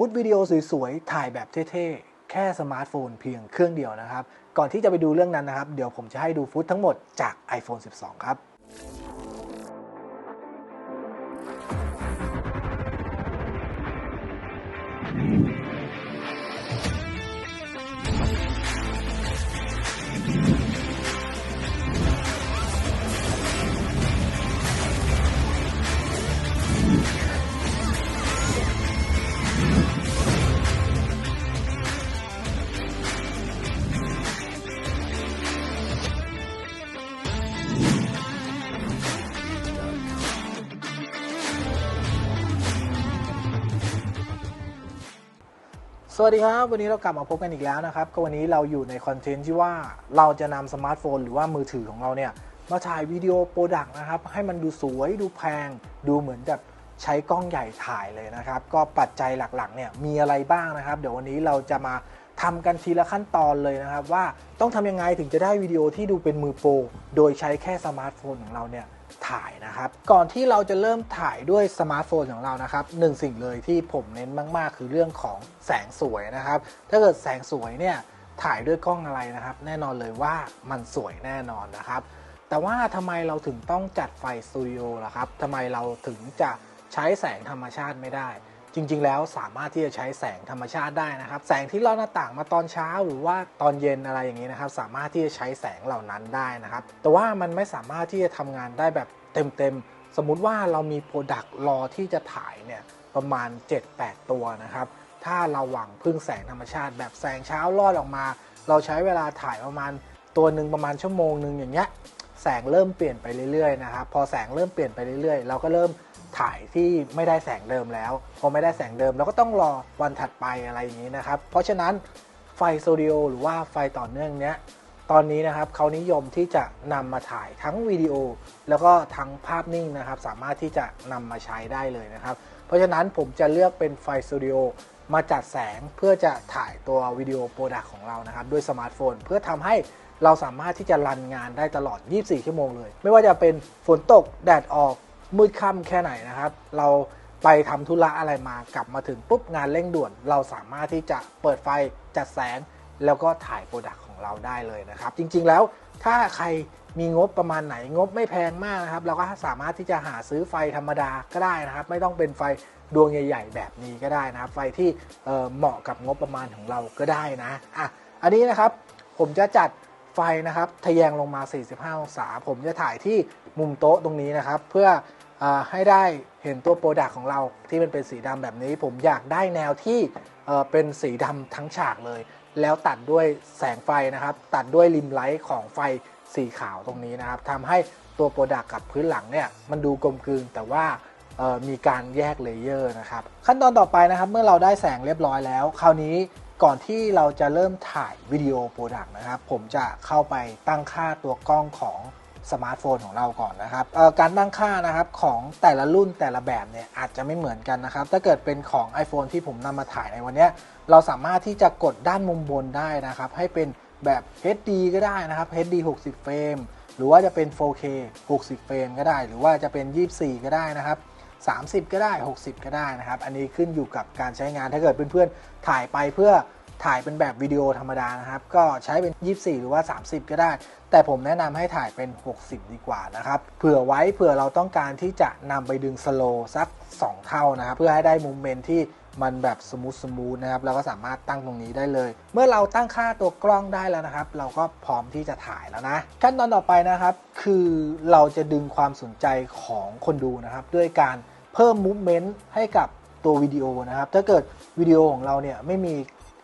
ฟุตวิดีโอสวยๆ ถ่ายแบบเท่ๆ แค่สมาร์ทโฟนเพียงเครื่องเดียวนะครับ ก่อนที่จะไปดูเรื่องนั้นนะครับ เดี๋ยวผมจะให้ดูฟุตทั้งหมดจาก iPhone 12 ครับ สวัสดีครับ วันนี้เรากลับมาพบกันอีกแล้วนะครับ ก็วันนี้เราอยู่ในคอนเทนต์ที่ว่าเราจะนำสมาร์ทโฟน หรือว่ามือถือของเราเนี่ยมาถ่ายวิดีโอโปรดักต์นะครับ ให้มันดูสวยดูแพง ดูเหมือนกับใช้กล้องใหญ่ถ่ายเลยนะครับ ก็ปัจจัยหลักๆเนี่ยมีอะไรบ้างนะครับ เดี๋ยววันนี้เราจะมาทำกันทีละขั้นตอนเลยนะครับ ว่าต้องทำยังไงถึงจะได้วิดีโอที่ดูเป็นมือโปรโดยใช้แค่สมาร์ทโฟนของเราเนี่ย ถ่ายนะครับ ก่อนที่เราจะเริ่มถ่ายด้วยสมาร์ทโฟนของเรานะครับหนึ่งสิ่งเลยที่ผมเน้นมากๆ คือเรื่องของแสงสวยนะครับ ถ้าเกิดแสงสวยเนี่ยถ่ายด้วยกล้องอะไรนะครับ แน่นอนเลยว่ามันสวยแน่นอนนะครับ แต่ว่าทำไมเราถึงต้องจัดไฟสตูดิโอล่ะครับทำไมเราถึงจะใช้แสงธรรมชาติไม่ได้ จริง ๆ แล้วสามารถที่จะใช้แสงธรรมชาติได้นะครับ แสงที่ลอดหน้าต่างมาตอนเช้าหรือว่าตอนเย็นอะไรอย่างนี้นะครับ สามารถที่จะใช้แสงเหล่านั้นได้นะครับ แต่ว่ามันไม่สามารถที่จะทำงานได้แบบเต็มๆสมมุติว่าเรามีโปรดักต์รอที่จะถ่ายเนี่ยประมาณ 7-8 ตัวนะครับ ถ้าเราหวังพึ่งแสงธรรมชาติ แบบแสงเช้าลอดออกมา เราใช้เวลาถ่ายประมาณตัวหนึ่งประมาณชั่วโมงหนึ่งอย่างเงี้ยแสงเริ่มเปลี่ยนไปเรื่อยๆนะครับพอแสงเริ่มเปลี่ยนไปเรื่อยๆ เราก็เริ่ม ถ่ายที่ไม่ได้แสงเดิมแล้วพอไม่ได้แสงเดิมเราก็ต้องรอวันถัดไปอะไรอย่างนี้นะครับ เพราะฉะนั้นไฟสตูดิโอหรือว่าไฟต่อเนื่องเนี้ยตอนนี้นะครับเขานิยมที่จะนำมาถ่ายทั้งวิดีโอ แล้วก็ทั้งภาพนิ่งนะครับ สามารถที่จะนำมาใช้ได้เลยนะครับ เพราะฉะนั้นผมจะเลือกเป็นไฟสตูดิโอมาจัดแสงเพื่อจะถ่ายตัววิดีโอโปรดักต์ของเรานะครับ ด้วยสมาร์ทโฟน เพื่อทำให้เราสามารถที่จะรันงานได้ตลอด 24 ชั่วโมงเลย ไม่ว่าจะเป็นฝนตกแดดออก มืดค่ำแค่ไหนนะครับ เราไปทำธุระอะไรมากลับมาถึงปุ๊บงานเร่งด่วน เราสามารถที่จะเปิดไฟจัดแสง แล้วก็ถ่ายโปรดักต์ของเราได้เลยนะครับ จริงๆแล้วถ้าใครมีงบประมาณไหนงบไม่แพงมากนะครับ เราก็สามารถที่จะหาซื้อไฟธรรมดาก็ได้นะครับ ไม่ต้องเป็นไฟดวงใหญ่ ๆ แบบนี้ก็ได้นะครับ ไฟที่เเหมาะกับงบประมาณของเราก็ได้นะอะอันนี้นะครับผมจะจัดไฟนะครับทะแยงลงมา 45 องศา ผมจะถ่ายที่มุมโต๊ะตรงนี้นะครับ เพื่อ ให้ได้เห็นตัวโปรดักของเราที่มันเป็นสีดำแบบนี้ ผมอยากได้แนวที่เป็นสีดำทั้งฉากเลย แล้วตัดด้วยแสงไฟนะครับ ตัดด้วยริมไลท์ของไฟสีขาวตรงนี้นะครับทำให้ตัวโปรดักกับพื้นหลังเนี่ยมันดูกลมกลืนแต่ว่ามีการแยกเลเยอร์นะครับ ขั้นตอนต่อไปนะครับเมื่อเราได้แสงเรียบร้อยแล้ว คราวนี้ก่อนที่เราจะเริ่มถ่ายวิดีโอโปรดักนะครับ ผมจะเข้าไปตั้งค่าตัวกล้องของ สมาร์ทโฟนของเราก่อนนะครับการตั้งค่านะครับของแต่ละรุ่นแต่ละแบบเนี่ยอาจจะไม่เหมือนกันนะครับ ถ้าเกิดเป็นของ iPhone ที่ผมนำมาถ่ายในวันนี้เราสามารถที่จะกดด้านมุมบนได้นะครับ ให้เป็นแบบ HD ก็ได้นะครับ HD 60 เฟรมหรือว่าจะเป็น 4K 60 เฟรมก็ได้ หรือว่าจะเป็น 24 ก็ได้นะครับ30 ก็ได้ 60 ก็ได้นะครับ อันนี้ขึ้นอยู่กับการใช้งาน ถ้าเกิดเพื่อนๆ ถ่ายไปเพื่อ ถ่ายเป็นแบบวิดีโอธรรมดานะครับ ก็ใช้เป็น 24 หรือว่า 30 ก็ได้ แต่ผมแนะนำให้ถ่ายเป็น 60 ดีกว่านะครับ เผื่อไว้เผื่อเราต้องการที่จะนำไปดึงสโลว์สัก 2 เท่านะครับ เพื่อให้ได้มุมเมนที่มันแบบสมูทสมูทนะครับเราก็สามารถตั้งตรงนี้ได้เลย เมื่อเราตั้งค่าตัวกล้องได้แล้วนะครับ เราก็พร้อมที่จะถ่ายแล้วนะขั้นตอนต่อไปนะครับ คือเราจะดึงความสนใจของคนดูนะครับ ด้วยการเพิ่มมูฟเมนต์ให้กับตัววิดีโอนะครับ ถ้าเกิดวิดีโอของเราเนี่ยไม่มี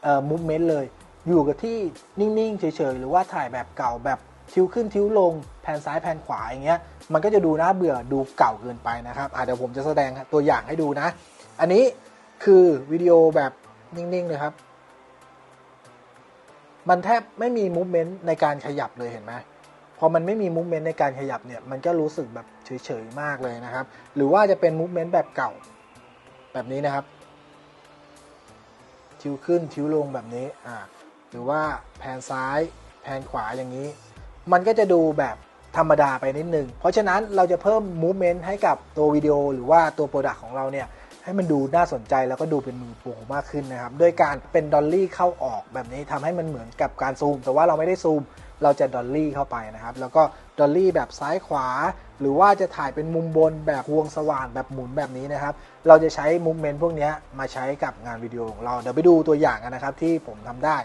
เอ่อมูฟเมนต์เลย อยู่กับที่นิ่งๆ เฉยๆ หรือว่าถ่ายแบบเก่าแบบทิวขึ้นทิวลงแผ่นซ้ายแผ่นขวาอย่างเงี้ยมันก็จะดูน่าเบื่อดูเก่าเกินไปนะครับอะเดี๋ยวผมจะแสดงตัวอย่างให้ดูนะ อันนี้คือวิดีโอแบบนิ่งๆเลยครับ มันแทบไม่มีมูฟเมนต์ในการขยับเลยเห็นไหมพอมันไม่มีมูฟเมนต์ในการขยับเนี่ยมันก็รู้สึกแบบเฉยๆมากเลยนะครับ หรือว่าจะเป็นมูฟเมนต์แบบเก่าแบบนี้นะครับ ทิวขึ้นทิวลงแบบนี้อ่าหรือว่าแผนซ้ายแผนขวาอย่างนี้ มันก็จะดูแบบธรรมดาไปนิดนึง เพราะฉะนั้นเราจะเพิ่มมูฟเมนต์ให้กับตัววิดีโอหรือว่าตัวโปรดักต์ของเราเนี่ยให้มันดูน่าสนใจแล้วก็ดูเป็นมือโปรมากขึ้นนะครับ ด้วยการเป็นดอลลี่เข้าออกแบบนี้ทำให้มันเหมือนกับการซูม แต่ว่าเราไม่ได้ซูม เราจะดอลลี่เข้าไปนะครับ แล้วก็ดอลลี่แบบซ้ายขวา หรือว่าจะถ่ายเป็นมุมบนแบบวงสว่างแบบหมุนแบบนี้นะครับ เราจะใช้มูฟเมนต์พวกนี้มาใช้กับงานวิดีโอของเรา เดี๋ยวไปดูตัวอย่างกันนะครับที่ผมทำได้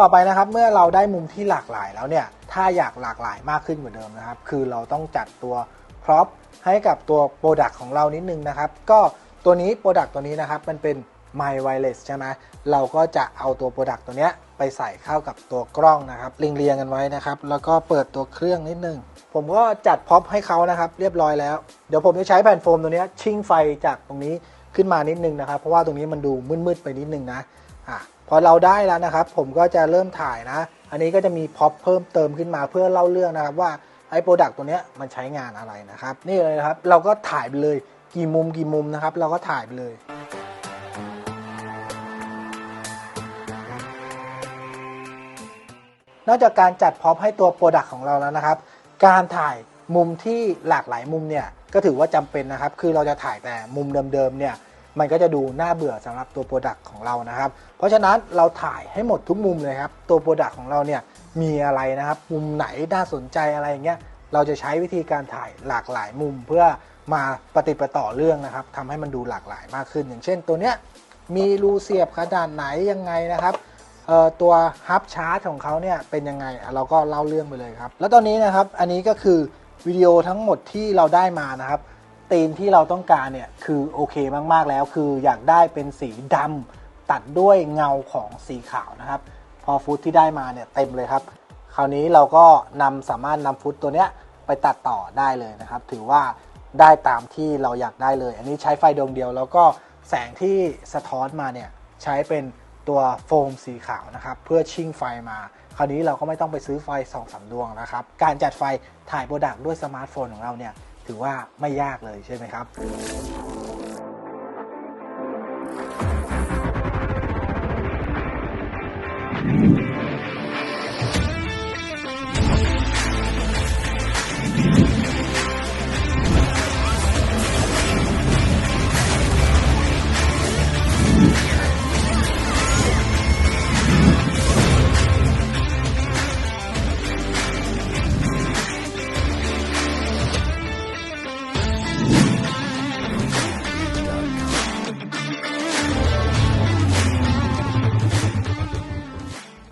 ต่อไปนะครับเมื่อเราได้มุมที่หลากหลายแล้วเนี่ยถ้าอยากหลากหลายมากขึ้นกว่าเดิมนะครับ คือเราต้องจัดตัวพร็อพให้กับตัวโปรดักต์ของเรานิดนึงนะครับ ก็ตัวนี้โปรดักต์ตัวนี้นะครับมันเป็น My Wireless ใช่ไหมเราก็จะเอาตัวโปรดักต์ตัวเนี้ยไปใส่เข้ากับตัวกล้องนะครับเรียงๆกันไว้นะครับ แล้วก็เปิดตัวเครื่องนิดนึง ผมก็จัดพ็อปให้เขานะครับ เรียบร้อยแล้ว เดี๋ยวผมจะใช้แผ่นโฟมตัวนี้ชิ่งไฟจากตรงนี้ขึ้นมานิดนึงนะครับ เพราะว่าตรงนี้มันดูมืดๆไปนิดนึงนะอะ พอเราได้แล้วนะครับ ผมก็จะเริ่มถ่ายนะ อันนี้ก็จะมีพ็อปเพิ่มเติมขึ้นมาเพื่อเล่าเรื่องนะครับว่าไอ้โปรดักต์ตัวเนี้ยมันใช้งานอะไรนะครับ นี่เลยครับ เราก็ถ่ายไปเลยกี่มุมกี่มุมนะครับ เราก็ถ่ายไปเลยนอกจากการจัดพร็อพให้ตัวโปรดักต์ของเราแล้วนะครับ การถ่ายมุมที่หลากหลายมุมเนี่ยก็ถือว่าจำเป็นนะครับ คือเราจะถ่ายแต่มุมเดิมๆเนี่ย มันก็จะดูน่าเบื่อสำหรับตัวโปรดักต์ของเรานะครับ เพราะฉะนั้นเราถ่ายให้หมดทุกมุมเลยครับ ตัวโปรดักต์ของเราเนี่ยมีอะไรนะครับ มุมไหนน่าสนใจอะไรอย่างเงี้ย เราจะใช้วิธีการถ่ายหลากหลายมุมเพื่อมาปฏิประต่อเรื่องนะครับทำให้มันดูหลากหลายมากขึ้น อย่างเช่นตัวเนี้ยมีรูเสียบขนาดไหนยังไงนะครับตัวฮับชาร์ตของเขาเนี่ยเป็นยังไงเราก็เล่าเรื่องไปเลยครับ แล้วตอนนี้นะครับอันนี้ก็คือวิดีโอทั้งหมดที่เราได้มานะครับ ธีมที่เราต้องการเนี่ยคือโอเคมากๆแล้ว คืออยากได้เป็นสีดำตัดด้วยเงาของสีขาวนะครับ พอฟุตที่ได้มาเนี่ยเต็มเลยครับ คราวนี้เราก็นำสามารถนำฟุตตัวเนี้ยไปตัดต่อได้เลยนะครับ ถือว่าได้ตามที่เราอยากได้เลย อันนี้ใช้ไฟดวงเดียว แล้วก็แสงที่สะท้อนมาเนี่ยใช้เป็นตัวโฟมสีขาวนะครับ เพื่อชิ่งไฟมา คราวนี้เราก็ไม่ต้องไปซื้อไฟ2องสาดวงนะครับ การจัดไฟถ่ายโปรดักต์ด้วยสมาร์ทโฟนของเราเนี่ย ถือว่าไม่ยากเลยใช่ไหมครับ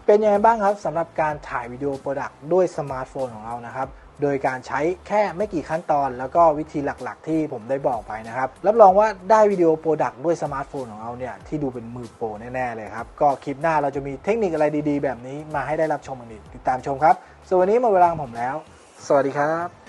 เป็นยังไงบ้างครับสำหรับการถ่ายวิดีโอโปรดักต์ด้วยสมาร์ทโฟนของเรานะครับ โดยการใช้แค่ไม่กี่ขั้นตอน แล้วก็วิธีหลักๆ ที่ผมได้บอกไปนะครับ รับรองว่าได้วิดีโอโปรดักต์ด้วยสมาร์ทโฟนของเราเนี่ยที่ดูเป็นมือโปรแน่ๆเลยครับ ก็คลิปหน้าเราจะมีเทคนิคอะไรดีๆ แบบนี้มาให้ได้รับชมกันอีกติดตามชมครับส่วนวันนี้หมดเวลาของผมแล้ว สวัสดีครับ